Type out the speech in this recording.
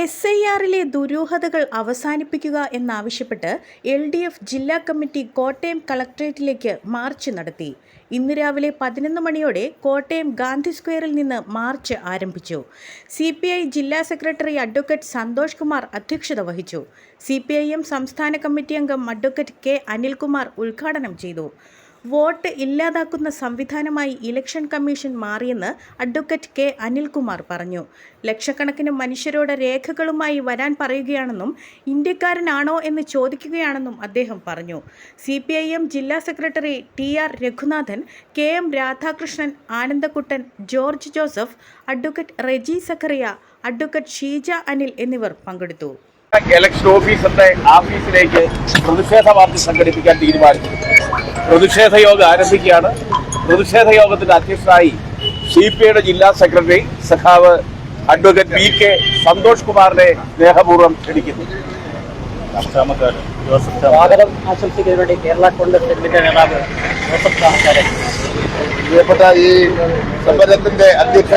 S I ആറിലെ ദുരൂഹതകൾ അവസാനിപ്പിക്കുക എന്നാവശ്യപ്പെട്ട് എൽ ഡി എഫ് ജില്ലാ കമ്മിറ്റി കോട്ടയം കളക്ട്രേറ്റിലേക്ക് മാർച്ച് നടത്തി. ഇന്ന് രാവിലെ പതിനൊന്ന് മണിയോടെ കോട്ടയം ഗാന്ധി സ്ക്വയറിൽ നിന്ന് മാർച്ച് ആരംഭിച്ചു. സി പി ഐ ജില്ലാ സെക്രട്ടറി അഡ്വക്കേറ്റ് സന്തോഷ് കുമാർ അധ്യക്ഷത വഹിച്ചു. സി പി ഐ എം സംസ്ഥാന കമ്മിറ്റി അംഗം അഡ്വക്കേറ്റ് കെ അനിൽകുമാർ ഉദ്ഘാടനം ചെയ്തു. വോട്ട് ഇല്ലാതാക്കുന്ന സംവിധാനമായി ഇലക്ഷൻ കമ്മീഷൻ മാറിയെന്ന് അഡ്വക്കേറ്റ് കെ അനിൽകുമാർ പറഞ്ഞു. ലക്ഷക്കണക്കിന് മനുഷ്യരോട് രേഖകളുമായി വരാൻ പറയുകയാണെന്നും ഇന്ത്യക്കാരനാണോ എന്ന് ചോദിക്കുകയാണെന്നും അദ്ദേഹം പറഞ്ഞു. സി ജില്ലാ secretary T R Raghunathan K M Radhakrishnan Anandakuttan George Joseph advocate Reji Zachariah advocate Sheeja Anil എന്നിവർ പങ്കെടുത്തു. ഇലക്ഷൻ ഓഫീസറുടെ ഓഫീസിലേക്ക് പ്രതിഷേധ മാർച്ച് സംഘടിപ്പിക്കാൻ തീരുമാനിച്ചു. പ്രതിഷേധ യോഗം ആരംഭിക്കുകയാണ്. പ്രതിഷേധ യോഗത്തിന്റെ അധ്യക്ഷനായി സി പി ഐയുടെ ജില്ലാ സെക്രട്ടറി സഖാവ് അഡ്വക്കേറ്റ് വി കെ സന്തോഷ് കുമാറിനെ സ്നേഹപൂർവം ക്ഷണിക്കുന്നു. സ്വാഗതം. ആശംസിക്കുന്നതിനുവേണ്ടി കേരള കോൺഗ്രസ് എമ്മിന്റെ നേതാവ് ജോസഫ് ചാമക്കാരൻ പ്രിയപ്പെട്ട ഈ സമരത്തിന്റെ അധ്യക്ഷ